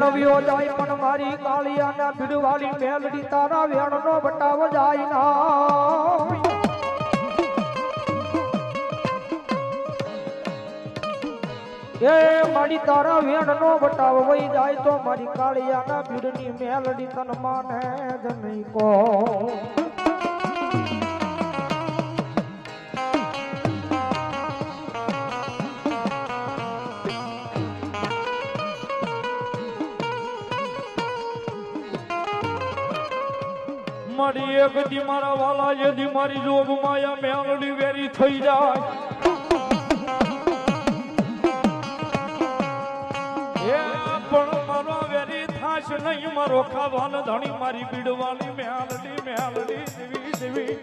વેણવ્યો જાય પણ મારી કાળિયાના ભીડવાળી મેલડી તારા વેણનો બટાવ જાય ના. એ મારી તારા વેણનો બટાવ વહી જાય તો મારી કાળિયાના ભીડની મેલડી તન માને જ નહીં કો. એક દી મારા વાલા યદી મારી જોગ માયા મેલડી વેરી થઈ જાય. હે, પણ મારો વેરી થાશ નહીં, મારો ખાવાન ધણી, મારી પીડવાની મેલડી મેલડી દેવી દેવી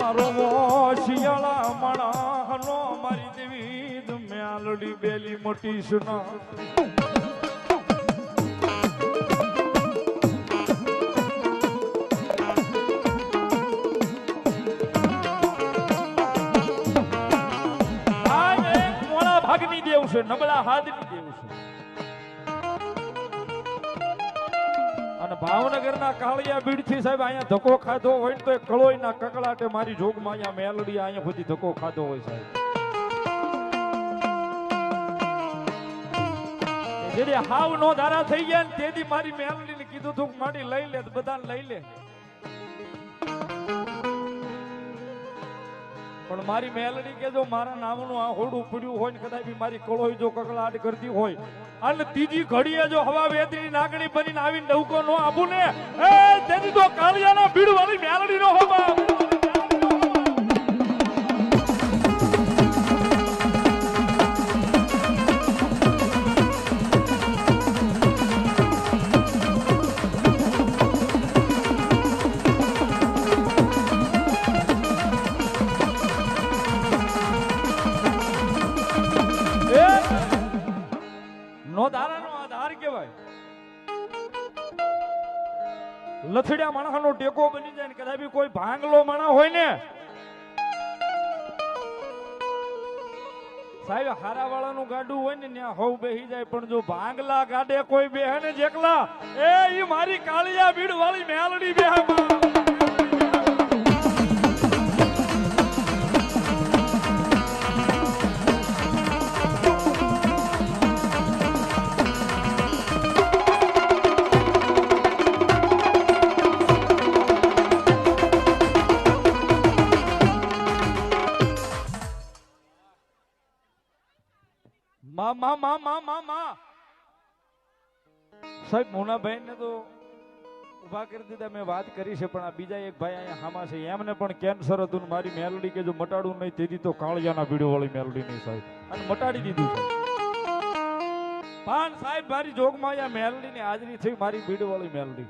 મારો શિયાળા માણા હનો, મારી દેવી મેલડી, બેલી મોટી સુના. છે, નબળા હાથની દેવ છે. અને ભાવનગરના કાળિયા બીડથી સાહેબ અહીંયા ધક્કો ખાધો હોય ને તો એ કળોયના કકળાટે મારી જોગમાં અહીંયા મેલડી અહીંયા બધી ધક્કો ખાધો હોય સાહેબ. જેથી હાવ નો ધારા થઈ ગયા ને તેથી મારી મેલડીને કીધું તું મારી લઈ લે, બધાને લઈ લે. પણ મારી મેલડી કે જો મારા નામનું આ હોડું પડ્યું હોય ને કદાચ મારી કળોઈ જો કકળાટ કરતી હોય, અને ત્રીજી ઘડીએ જો હવા વેતરી નાગણી બનીને આવીને ડવકો નો આપું ને, એ તેથી તો કાળિયાના ભીડ વાળી મેલડી નો હોવા સાહેબ હારા વાળાનું ગાડું હોય ને, ત્યાં હોવ બેહી જાય. પણ જો ભાંગલા ગાડે કોઈ બેહે ને જેકલા એ ઈ મારી કાળિયા ભીડ વાળી મેલડી બેહે માં. સાહેબ મોનાભાઈ ને તો ઊભા કરી દીધા, મેં વાત કરી છે, પણ આ બીજા એક ભાઈ અહીંયા હામા છે. એમને પણ કેન્સર હતું મારી મેલડી કે જો મટાડું નહીં તેથી તો કાળિયાના ભીડો વાળી મેલડી નહીં, સાહેબ. અને મટાડી દીધું છે પણ સાહેબ, મારી જોગમાં અહીંયા મેલડી ની હાજરી થઈ, મારી ભીડ વાળી મેલડી.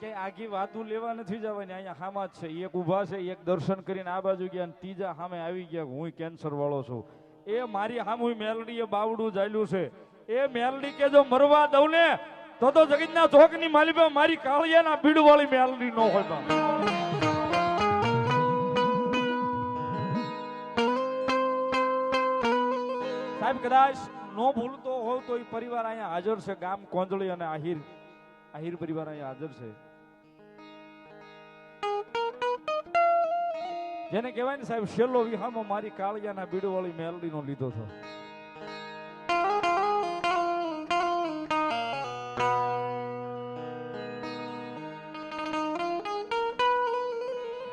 કે આગી વાતું લેવા નથી જવાની, અહીંયા હામા જ છે. એક ઊભા છે, એક દર્શન કરીને આ બાજુ ગયા ત્રીજા સામે આવી ગયા હું કેન્સર વાળો છું. એ મારી સામુ મેલડી એ બાવડું ચાલ્યું છે. એ મેલડી કે જો મરવા દઉં ને, તો તો જગતના ચોકની માલિકા મારી કાળિયાના ભીડ વાળી મેલડી ન હોય સાહેબ, કદાચ નો ભૂલતો હોય તો એ પરિવાર અહીંયા હાજર છે. ગામ કોંજળી અને આહિર આહિર પરિવાર અહીંયા હાજર છે. જેને કહેવાય ને સાહેબ, છેલ્લો વિહામો મારી કાળિયાના બીડવાળી મેલડીનો લીધો હતો.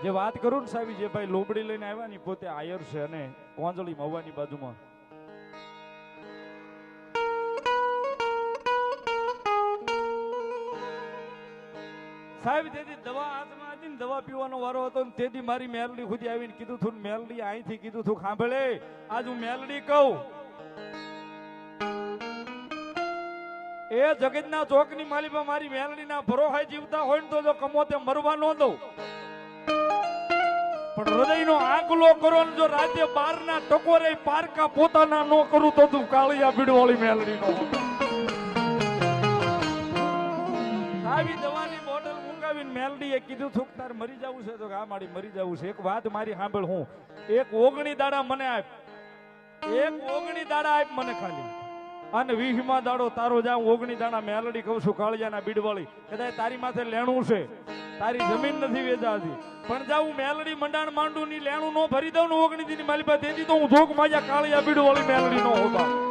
જે વાત કરું ને સાહેબ, જે ભાઈ લોબડી લઈને આવ્યા ને પોતે આયર છે અને કોંજળી મવાની બાજુમાં. સાહેબ તેથી દવા હાથમાં હતી ને દવા પીવાનો વારો હતો ને તેથી મારી મેલડી સુધી આવીને કીધું તું મેલડી અહીંથી કીધું તું સાંભળે આજ હું મેલડી કહું. એ જગતના ચોકની માલિકા મારી મેલડીના ભરોહાય જીવતા હોય ને તો જો કમોતે મરવા ન દઉં. પણ હૃદયનો આંકલો કરો ને જો રાજ્ય બારના ટકોરે પારકા પોતાના નો કરું તો તું કાળિયા ભીડવાળી મેલડી નો સાહેબ મેલડીએ કીધું છું તાર મરી જવું છે. તો આ મારી મરી જવું છે. એક વાત મારી સાંભળ હું. એક ઓગણી દાડા મને આપ. એક ઓગણી દાડા આપ મને ખાલી. અને વીસમાં દાડો તારો જાઉં, ઓગણી દાડા મેલડી કહું છું, કાળિયાના બીડવાળી. કદાચ તારી માથે લેણું છે. તારી જમીન નથી વેચાતી. પણ જાઉં મેલડી મંડાણ માંડું ની લેણું નો ભરી દઉં ઓગણી દીની મારી પાસે તેથી તો હું જોક માજા કાળિયા બીડવાળી મેલડી નો હોતા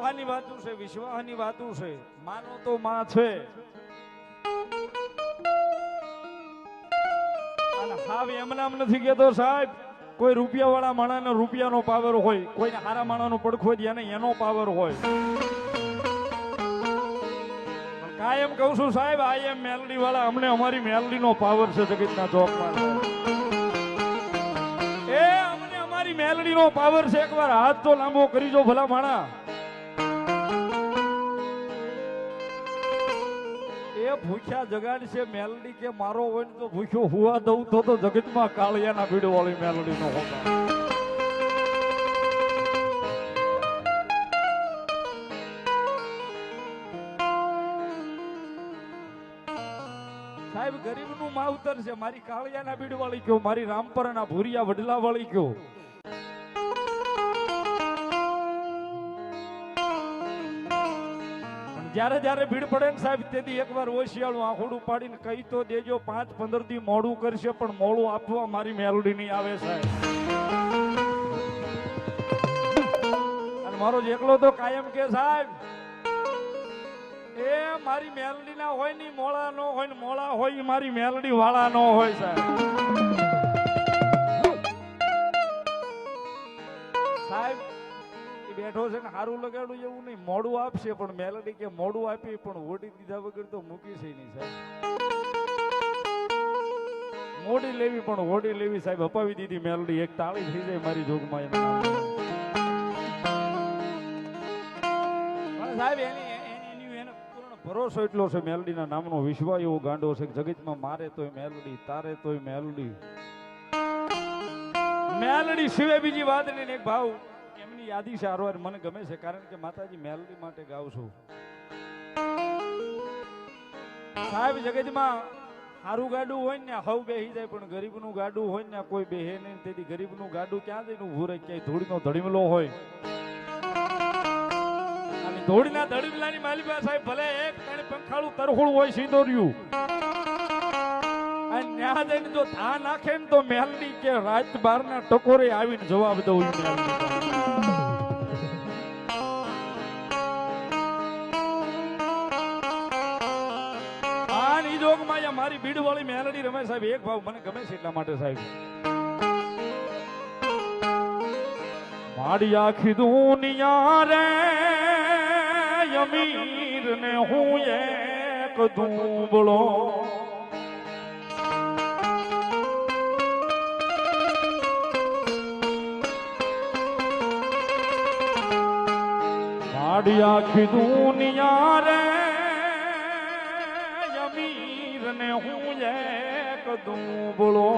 સાહેબ વાતું છે વિશ્વાહની વાતું છે. માનો તો માં છે. હાવ એમને નથી કેતો સાહેબ. કોઈ રૂપિયા વાળા માણાને રૂપિયાનો પાવર હોય, કોઈને હારા માણાનો પડખો હોય એને એનો પાવર હોય. કાયમ કહું છું સાહેબ, આ એમ મેલડી વાળા અમને અમારી મેલડીનો પાવર છે જગતના ચોકમાં. એ અમને અમારી મેલડીનો પાવર છે. એકવાર હાથ તો લાંબો કરી જો ભલા માણા. એ ભૂખ્યા જગાડ છે મેલડી કે મારો હોય તો ભૂખ્યો હુવા દઉં, તો તો જગતમાં કાળિયાના ભીડવાળી મેલડી નો હોતા. સાહેબ ગરીબનું માવતર છે. મારી કાળિયાના ભીડવાળી કયો, મારી રામપરના ભૂરિયા વડલા વાળી કયો? જ્યારે જ્યારે ભીડ પડે ને સાહેબ, તેથી એકવાર ઓશિયાળું આંખોડું પાડીને કહી તો દેજો, પાંચ પંદર દી મોડું કરશે, પણ મોડું આપવા મારી મેલોડી નહીં આવે સાહેબ. અને મારો જેકલો તો કાયમ કે સાહેબ, એ મારી મેલડી ના હોયની મોળા નો હોય ને મોળા હોય મારી મેલડી વાળા નો હોય સાહેબ. સાહેબ બેઠો છે ને સારું લગાડું એવું નહીં. મોડું આપશે, પણ મેલડી કે મોડું આપી, પણ ઓડી દીધા વગર તો મૂકી છે નહીં સાહેબ. મોડી લેવી, પણ ઓડી લેવી સાહેબ. અપાવી દીધી મેલડી. એક તાળી થઈ જાય મારી જોગમાં એના સાહેબ, એની એની પૂર્ણ ભરોસો એટલો છે મેલડીના નામનો. વિશ્વ એવો ગાંડો છે જગતમાં મારે તોય મેલડી, તારે તોય મેલડી. મેલડી સિવાય બીજી વાત નહીં એક ભાવ. એમની યાદી છે મને ગમે છે, કારણ કે માતાજી મેલડી માટે ગાઉં છું. સાહેબ જગતમાં સારું ગાડું હોય ને હવ બેહી જાય, પણ ગરીબનું ગાડું હોય ને કોઈ બેહે નહીં, તેથી ગરીબનું ગાડું ક્યાં જઈને ઉભું રહે, ક્યાંય ધૂળનો ધડીમલો હોય. ધોળીના ધડીમલાની માલિકા સાહેબ, ભલે એક ત્રણ પંખાળું તરખોળું હોય, સિંદોર્યું. અને ન્યા જઈને જો ધા નાખે ને તો મેલડી કે રાત બારના ટકોરે આવીને જવાબ દઉં મારી બીડ વાળી મેલડી રમે સાહેબ, એક ભાવ મને ગમે છે એટલા માટે સાહેબ. મારી આખી દુનિયા રે અમીર ને હું એક દુબળો મારી આખી દુનિયા રે અમીર ને હું એક દુબળો.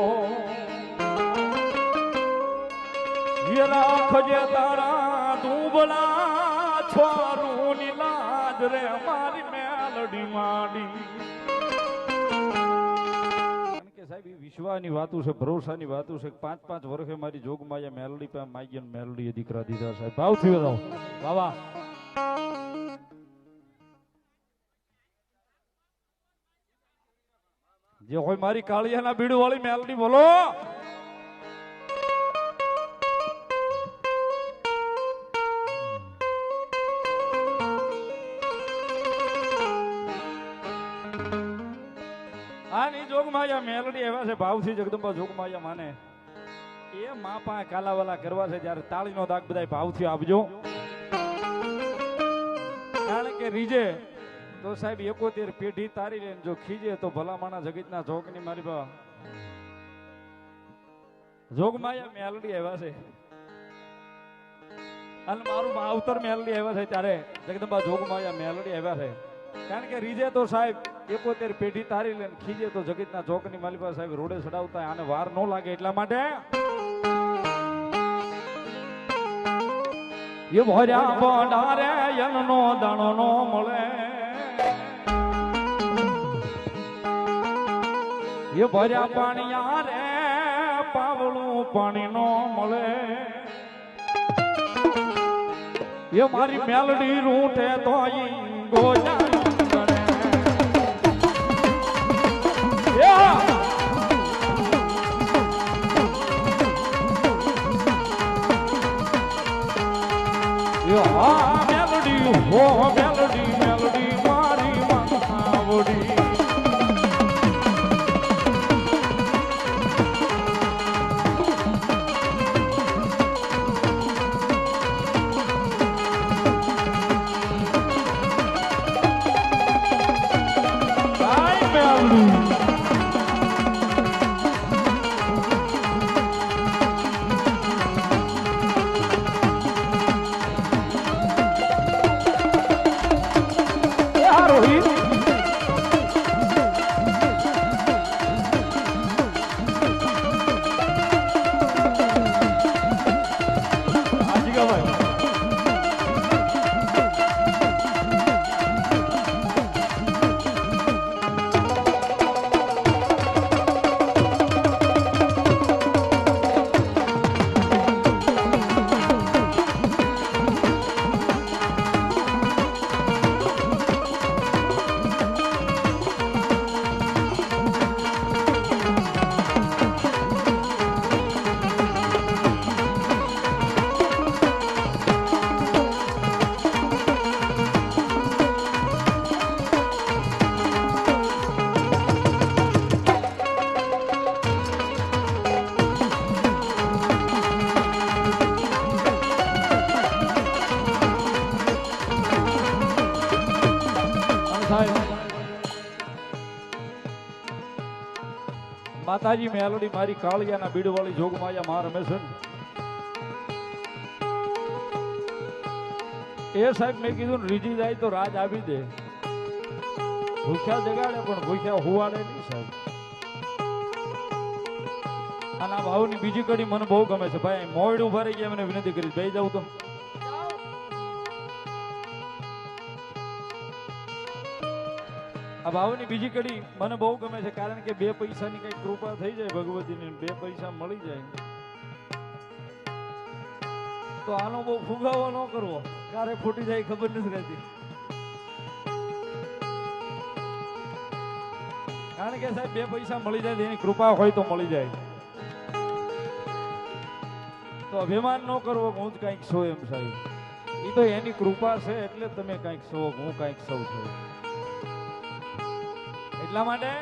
રાખજે તારા દુબળા છોરું ની લાજ રે અમારી મેલડી માડી. કે સાહેબ, એ વિશ્વાની વાતું છે, ભરોસાની વાતું છે પાંચ પાંચ વર્ષે મારી જોગમાં મેલડી પાસે માગી મેલડી દીકરા દીધા સાહેબ. ભાવ થયો રહો જે હોય મારી કાળિયાના બીડ વાળી મેલડી બોલો. આની જોગમાયા મેલડી એવા છે, ભાવથી જગદંબા જોગમાયા માને. એ મા પા કાલાવાલા કરવા છે, જ્યારે તાળીનો દાગ બધાય ભાવથી આપજો. કારણ કે રીજે તો સાહેબ, એકોતેર પેઢી તારી લે જો ખીજે તો ભલામાણા જગતના જોગની મારી બા. જોગમાયા મેલડી આવ્યા છે. અને મારું માવતર મેલડી આવ્યા છે ત્યારે જગદંબા જોગમાયા મેલડી આવ્યા છે. કારણ કે રીજે તો સાહેબ, એકોતેર પેઢી તારી લઈને ખીજે તો જગતના ચોકની માલિકા સાહેબ રોડે ચડાવતા આને વાર ન લાગે એટલા માટે. એ ભર્યા ભંડારે યનનો દાણો નો મળે. એ ભર્યા પાણી રે પાવળું પાણી નો મળે. એ મારી મેલડી રૂઠે તો ગોજા માતાજી મેલડી મારી કાળિયાના બીડવાળી જોગમાયા માં રમે એ સાહેબ મેં કીધું રીજી જાય તો રાજ આવી દે. ભૂખ્યા જગાડે, પણ ભૂખ્યા હુવાડે નહીં સાહેબ. આના ભાવની બીજી કડી મને બહુ ગમે છે. ભાઈ મોડ ઊભા રહી ગયા, મને વિનંતી કરી. બે જાઉં તો આ ભાવની બીજી કડી મને બહુ ગમે છે, કારણ કે બે પૈસાની કઈ કૃપા થઈ જાય ભગવતીની બે પૈસા મળી જાય. તો આનો બહુ ફુગાવો ન કરવો. ક્યારે ફૂટી જાય ખબર નથી રહેતી. કારણ કે સાહેબ, બે પૈસા મળી જાય, એની કૃપા હોય તો મળી જાય. તો અભિમાન ન કરવો હું જ કાંઈક છું એમ સાહેબ. એ તો એની કૃપા છે એટલે તમે કાંઈક છો હું કાંઈક સૌ છું એટલા માટે?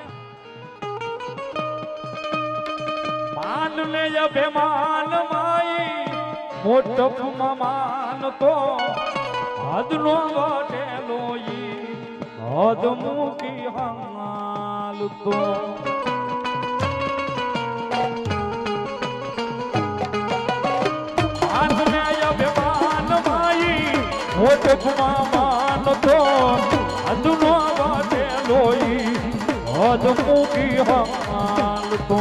માન ને અભિમાન માઈ મોટપમાં માન તો હદનો વટેલો ઈ હદ મૂકી હાલ તો. માન ને અભિમાન માઈ મોટપમાં માન હદ મૂકી હાલ તો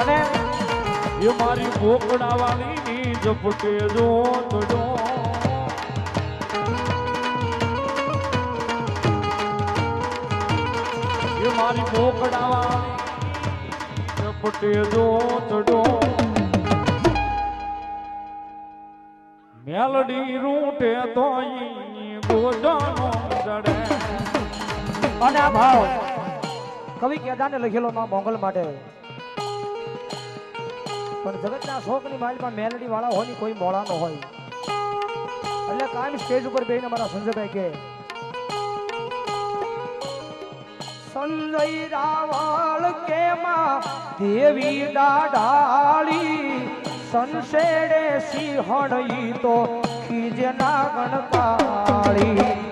અને એ મારી બોકડા વાળી ની ઝપટે જો તડો એ મારી બોકડા વાળી ઝપટે જો તડો મેલડી રૂટે તો ઈ ગોડાનો જડે અને આ ભાવ, કવિ કેદાને લખેલો માં મોંગલ માટે. પણ જગતના શોકની માલમાં મેલડી વાળા હોય ને કોઈ મોળા નો હોય. એટલે કાયમ સ્ટેજ ઉપર બેહીને મારા સંજયભાઈ કે, સંજય રાવળ કે માં દેવી દાડાળી સંશેડે સિંહણ ઈ તો ખીજે ના ગણકાળી.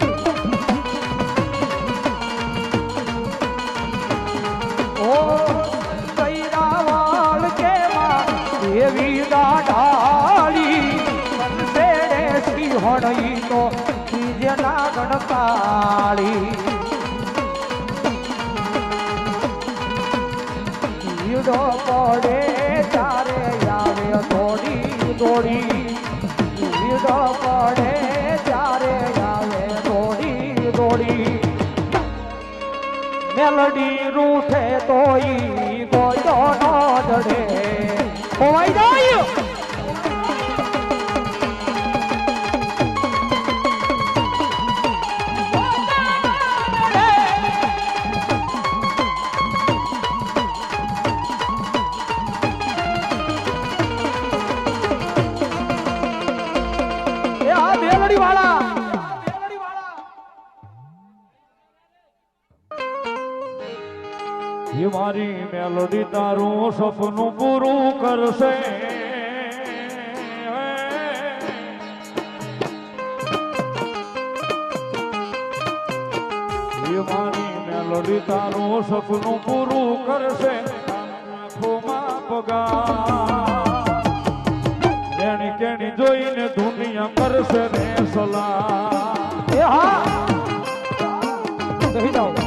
ગણકાળી ઈડો પડે તારે આવે થોડી દોડી ભીડ પડે ત્યારે આવે દોડી દોડી મેલડી રૂઠે તોઈ ગોયો ન જડે. ખોવાઈ જાય એ મારી મેલોડી તારું સપનું પૂરું કરશે. એ મારી મેલોડી તારું સપનું પૂરું કરશે. આંખોમાં પગાર. રેણી કેણી જોઈને દુનિયા કરશે રે સલાહ. જાઓ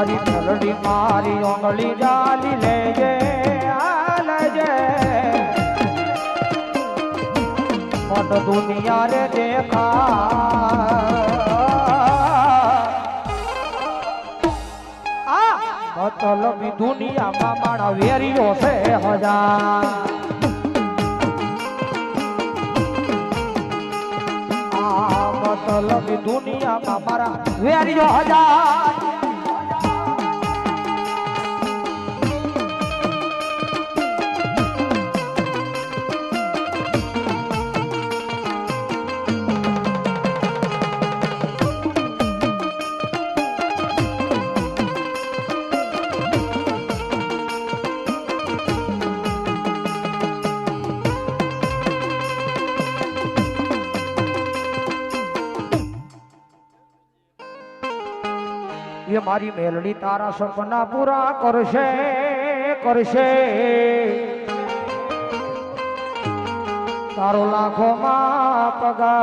મારી મેલડી મારી ઓંગળી જાલી લેજે, આ લેજે. મન દુનિયા રે દેખા મતલબી દુનિયામાં મારા વેરીઓ છે હજાર. મતલબી દુનિયામાં મારા વેરીઓ હજાર. મારી મેલડી તારા સપના પૂરા કરશે કરશે. તારો લાખોમાં પગાર.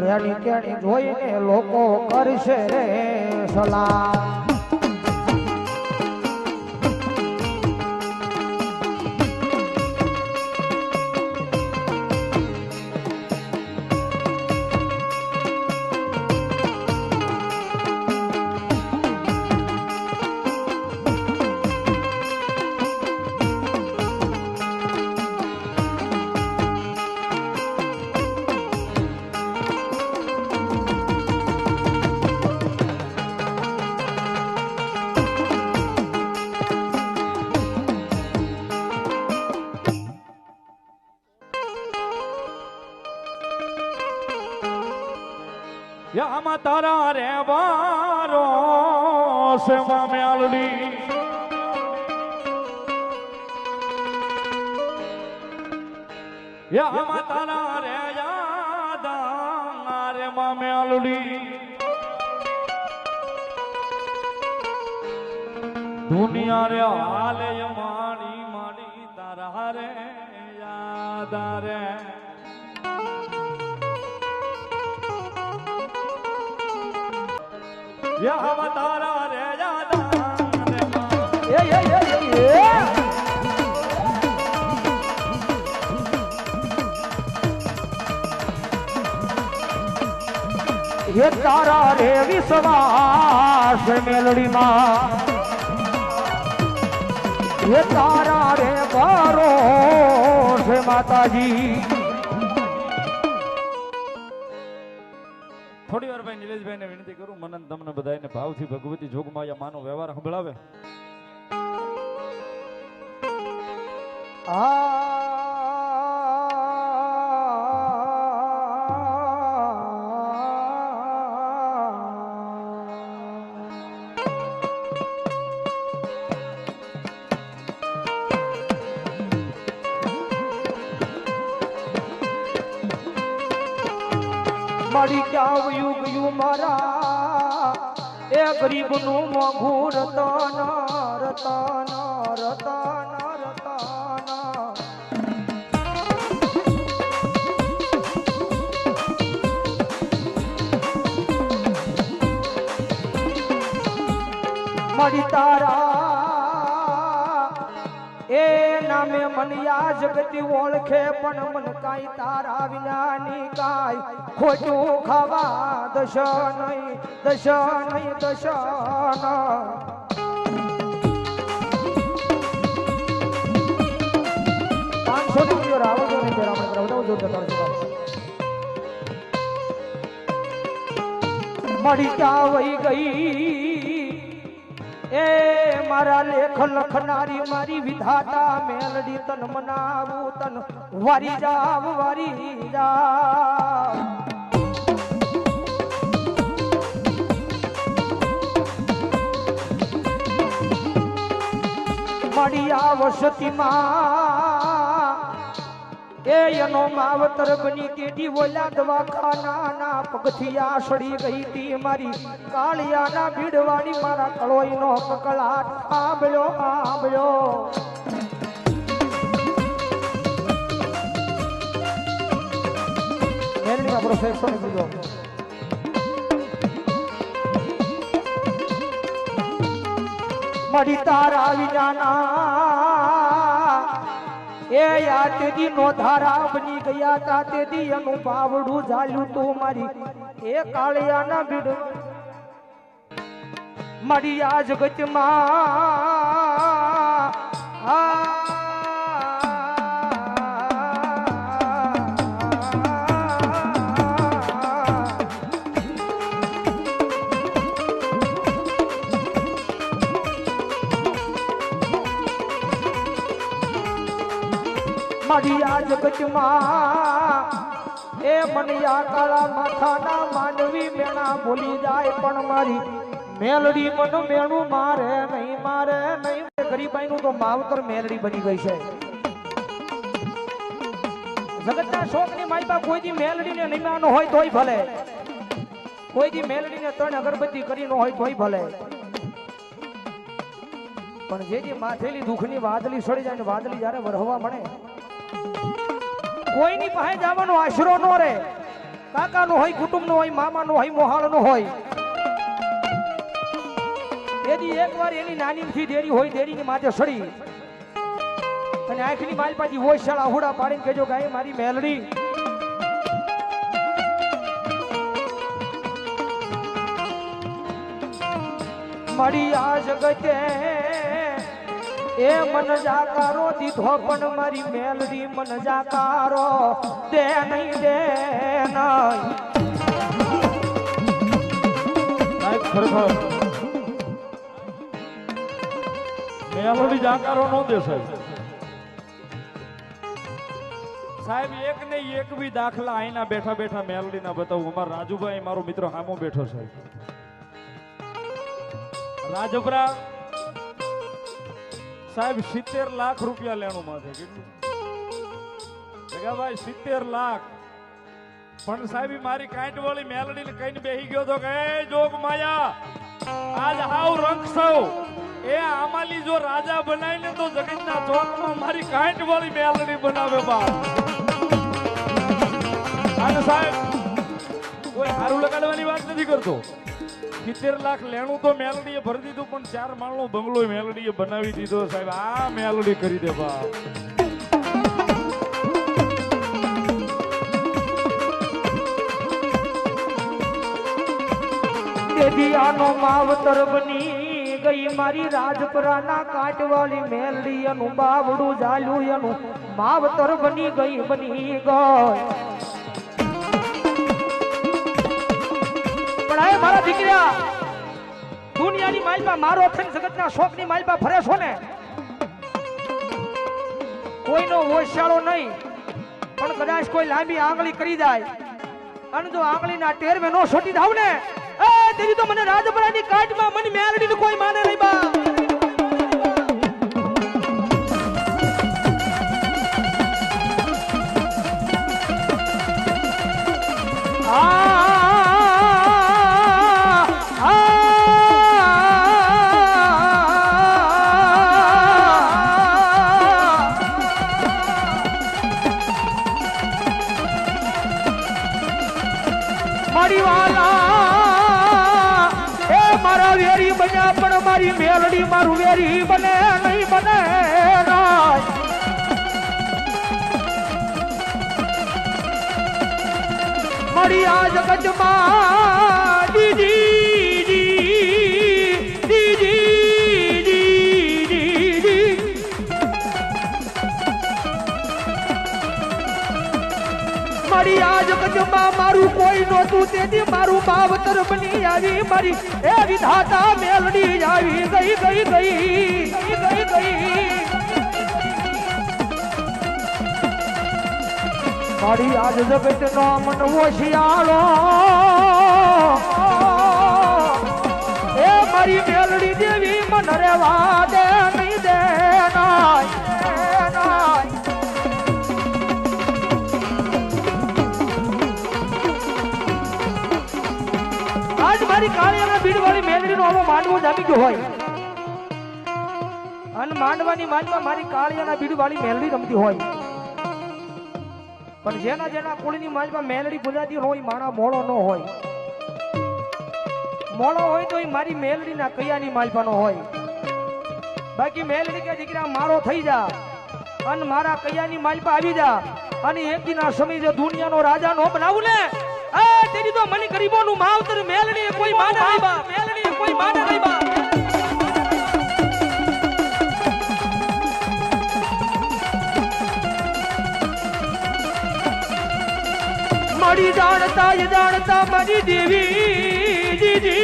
રેણી કેણી જોઈને લોકો કરશે રે સલાહ. આમાં તારા રે વારો સેવા મેલડી આમાં તારા રે યાદા રે મામે આલડી. દુનિયા રે હાલે માણી માણી તારા રે યાદા રે. યા તારા રે વિશ્વાસ મેલડીમાં. એ તારા રે ભરોસ માતાજી. થોડી વાર ભાઈ નિલેશભાઈ ને વિનંતી કરું, મને તમને બધાને ભાવથી ભગવતી જોગમાયા માનો વ્યવહાર સંભળાવે. મળી જાવ યુગ યુ મારા એ ગરીબનું મોઘું રતન રતન રતન રતન. તારા મન યા જગતી ઓળખે, પણ મન કાઈ તારા વિનાની કાંઈ. ખોટું ખાવા દશ નહીં દશ નહીં, દશ પાંચસો ની. મળી જાવઈ ગઈ. એ મારા લેખ લખનારી, મારી વિધાતા, મેલડી તન મનાવું, તન વારી જાવ, વારી જા મળી આવસતીમાં એ એનો માવતર બની તેથી બોલ્યા દવાખાના પગથી સડી ગઈ તી મારી. કાળિયાના ભીડવાળી મારા કળોઈનો કકળાટ આંબળ્યો આંબળ્યો મેલડીમાં મળી તારા વિનાના એ યા તેદી નો ધારા બની ગયા તા તેદી એનું પાવડું ઝાલ્યું તું મારી. એ કાળિયાના ભીડ મારી આ જગતમાં. આ ભૂલી જાય પણ મેલડી મન મેણું મારે નહીં મારે નહીં. ગરીબાઈનું તો માવતર મેલડી બની ત્રણ અગરબત્તી કરી ન હોય તોય ભલે. પણ જે માથેલી દુઃખની વાદળી સડી જાય ને વાદળી જ્યારે વરહવા મળે કોઈની પાસે જવાનો, આશરો નો રે કાકાનો હોય, કુટુંબનો હોય, મામાનો હોય, મોહાળનો હોય. એની એકવાર એની નાની થી દેરી હોય દેરીની માથે સડી. અને આંખની પાછી હોય, શાળા હુડા પાડીને કહેજો ગાય મારી મેલડી. મળી આ જગતે એ મન જાકારો દીધો પણ મારી મેલડી મન જાકારો દે નહીં દે નહીં. મેલોડી જાકારો નો દે, સાહેબ. સાહેબ, એક ને એક બી દાખલા આઈના બેઠા બેઠા મેલડી ના બતાવું. અમારા રાજુભાઈ, મારો મિત્ર હામો બેઠો, સાહેબ. રાજપરા સાહેબ, સિત્તેર લાખ રૂપિયા લેણું માથે, કેટલું? સિત્તેર લાખ. પણ સાહેબ મારી કાંઈટ વાળી મેલડી કઈને બેહી ગયો તો કે જોગ માયા, આજ હાવ રંગ એ આમાલી જો રાજા બનાવીને તો જગતના ચોકમાં મારી કાંઈટ વાળી મેલડી બનાવે બા સાહેબ, કોઈ સારું લગાડવાની વાત નથી કરતો. સિત્તેર લાખ લેણું તો મેલડીએ ભરી દીધું, પણ ચાર માળનો બંગલો મેલડીએ બનાવી દીધો સાહેબ. આ મેલડી કરી દે બા દેવિયાનો માવતર બની ગઈ મારી રાજપરાના કાટવાળી મેલડી એનું બાવડું જાલ્યું એનું. માવતર બની ગઈ બની ગઈ. પણ આ મારા દીકરા. દુનિયાની માલપા મારો થઈને જગતના શોખની માલપા ફરે છો ને? કોઈનો હોશિયાળો નહીં, પણ કદાચ કોઈ લાંબી આંગળી કરી જાય. અને જો આંગળીના ટેરવે નો છોટી દાવ ને, એ તેની તો મને રાજપરાની કાટમાં મને મેલડીને કોઈ માને નહીં બા. મારી આ જગતમાં મારી મારું કોઈ નહોતું તેથી મારું બાવતર બની આવી મારી એ વિધાતા મેલડી આવી ગઈ ગઈ ગઈ ગઈ મારી આજ જગત નો મનવો શિયાળો. એ મારી મેલડી દેવી મન રેવા દે, નહીં દે આજ મારી કાળી આજ મારી કાળિયાના ભીડવાળી મેલડીનો આવો માંડવો જામી ગયો હોય. અને માંડવાની માંડવા મારી કાળિયાના ભીડવાળી મેલડી રમતી હોય. પણ જેના જેના કુળની માજમાં મેલડી ગુજરાતી હોય, માણા મોળો ન હોય. મોળો હોય તો એ મારી મેલડીના કૈયાની માલપાનો હોય. બાકી મેલડી કે દીકરા, મારો થઈ જા અને મારા કૈયાની માલપા આવી જા અને એક દિના સમય જે દુનિયાનો રાજા નો બનાવું ને એ તેની તો મને ગરીબોનું માવતર મેલડી કોઈ માને નહીં બા મેલડી કોઈ માને નહીં બા મારી જાણતા એ જાણતા મારી દેવી. દીદી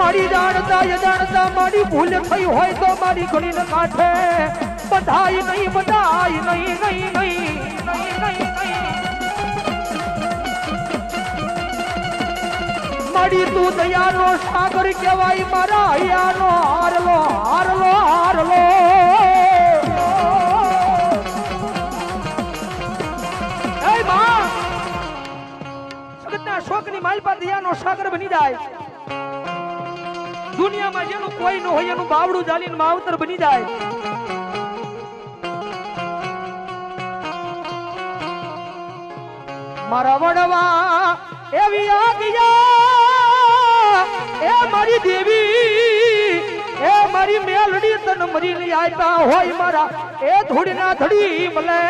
મારી જાણતા એ જાણતા મારી ભૂલ થઈ હોય તો મારી ઘડી ને કાંઠે. બધાય નહીં બધાય નહીં નહીં નહીં મારી તું દયાનો સાગર કહેવાય, મારા હૈયાનો હારલો હારલો હારલો. જગતના શોકની માલપા દિયાનો સાગર બની જાય. દુનિયામાં જેનું કોઈ ન હોય એનું બાવડું જાલીને માવતર બની જાય. મારા વડવા એવી આગિયા એ મારી દેવી, એ મારી મેલડી તન મરીને આપ્યા હોય મારા. એ ધૂળના ધડી મલે.